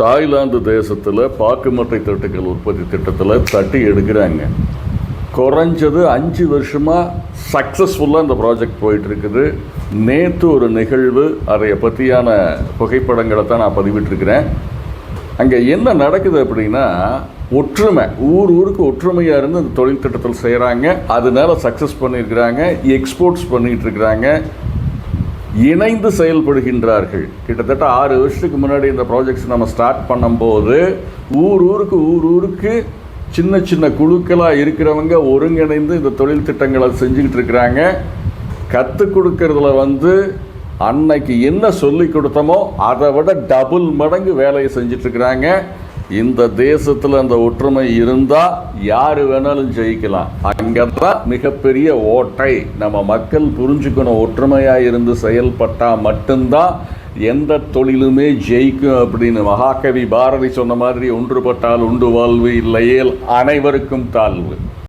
Thailand தேசத்தில் பாக்குமட்டை தட்டுக்கள் உற்பத்தி திட்டத்தில் தட்டி எடுக்கிறாங்க. குறைஞ்சது அஞ்சு வருஷமாக சக்ஸஸ்ஃபுல்லாக இந்த ப்ராஜெக்ட் போயிட்டுருக்குது. நேற்று ஒரு நிகழ்வு அதை பற்றியான புகைப்படங்களை தான் நான் பதிவிட்டிருக்கிறேன். அங்கே என்ன நடக்குது அப்படின்னா ஒற்றுமை ஊர் ஊருக்கு ஒற்றுமையாக இருந்து இந்த தொழில் திட்டத்தில் செய்கிறாங்க அதனால சக்ஸஸ் பண்ணியிருக்கிறாங்க எக்ஸ்போர்ட்ஸ் பண்ணிகிட்டு இருக்கிறாங்க. இணைந்து செயல்படுகின்றார்கள். கிட்டத்தட்ட ஆறு வருஷத்துக்கு முன்னாடி இந்த ப்ராஜெக்ட்ஸ் நம்ம ஸ்டார்ட் பண்ணும்போது ஊர் ஊருக்கு ஊர் ஊருக்கு சின்ன சின்ன குழுக்களாக இருக்கிறவங்க ஒருங்கிணைந்து இந்த தொழில் திட்டங்களை செஞ்சுக்கிட்டு இருக்கிறாங்க. கற்றுக் கொடுக்கறதுல வந்து அன்னைக்கு என்ன சொல்லி கொடுத்தோமோ அதை விட டபுள் மடங்கு வேலையை செஞ்சிட்ருக்கிறாங்க இந்த தேசத்தில் அந்த ஒற்றுமை இருந்தால் யார் வேணாலும் ஜெயிக்கலாம். அங்கே தான் மிகப்பெரிய ஓட்டை. நம்ம மக்கள் புரிஞ்சுக்கணும் ஒற்றுமையாக இருந்து செயல்பட்டால் மட்டும்தான் எந்த தொழிலுமே ஜெயிக்கும் அப்படின்னு. மகாகவி பாரதி சொன்ன மாதிரி ஒன்றுபட்டால் உண்டு வாழ்வு இல்லையேல் அனைவருக்கும் தாழ்வு.